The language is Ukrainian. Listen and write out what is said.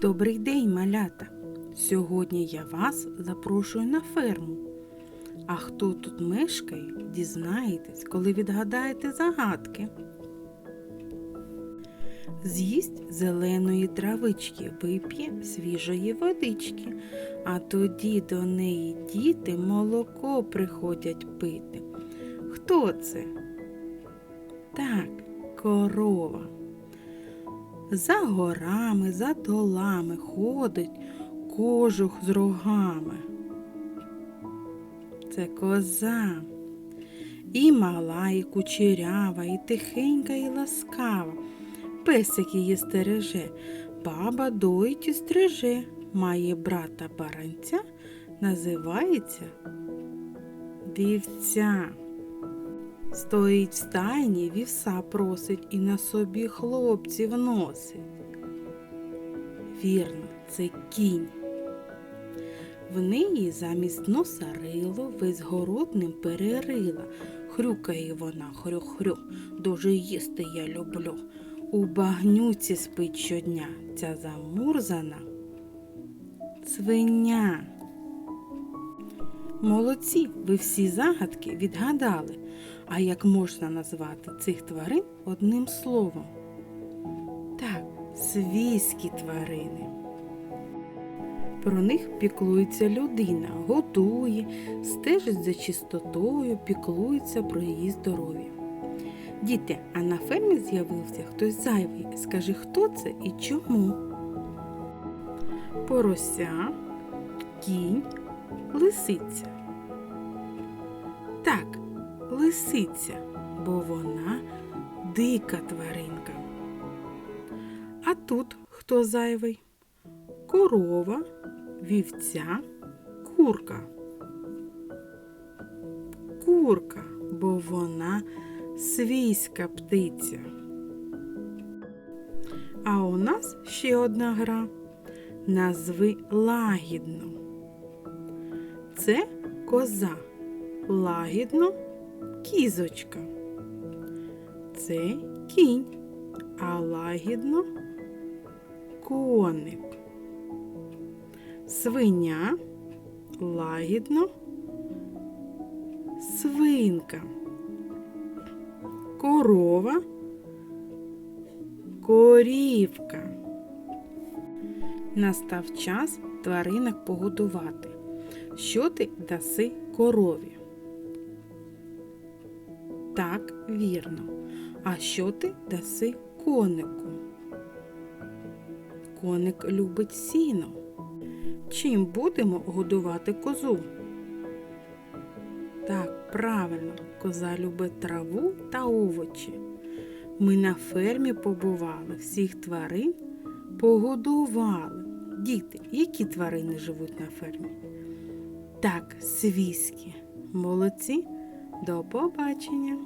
Добрий день, малята! Сьогодні я вас запрошую на ферму. А хто тут мешкає, дізнаєтесь, коли відгадаєте загадки. З'їсть зеленої травички, вип'є свіжої водички, а тоді до неї діти молоко приходять пити. Хто це? Так, корова. За горами, за долами ходить кожух з рогами. Це коза. І мала, і кучерява, і тихенька, і ласкава. Песик її стереже, баба доїть і стриже. Має брата баранця, називається вівця. Стоїть в стайні, вівса просить і на собі хлопців носить. Вірно, це кінь. В неї замість носа рило, весь город ним перерила. Хрюкає вона хрю-хрю, дуже їсти я люблю. У багнюці спить щодня ця замурзана свиня. Молодці, ви всі загадки відгадали. А як можна назвати цих тварин одним словом? Так, свійські тварини. Про них піклується людина, готує, стежить за чистотою, піклується про її здоров'я. Діти, а на фермі з'явився хтось зайвий. Скажи, хто це і чому? Порося, кінь, лисиця. Так, лисиця, бо вона дика тваринка. А тут хто зайвий? Корова, вівця, курка. Курка, бо вона свійська птиця. А у нас ще одна гра. Назви лагідно. Це коза. Лагідно кізочка. Це кінь, а лагідно коник. Свиня лагідно свинка. Корова корівка. Настав час тваринок погодувати. Що ти даси корові? Так, вірно. А що ти даси конику? Коник любить сіно. Чим будемо годувати козу? Так, правильно, коза любить траву та овочі. Ми на фермі побували, всіх тварин погодували. Діти, які тварини живуть на фермі? Так, свійські. Молодці. До побачення!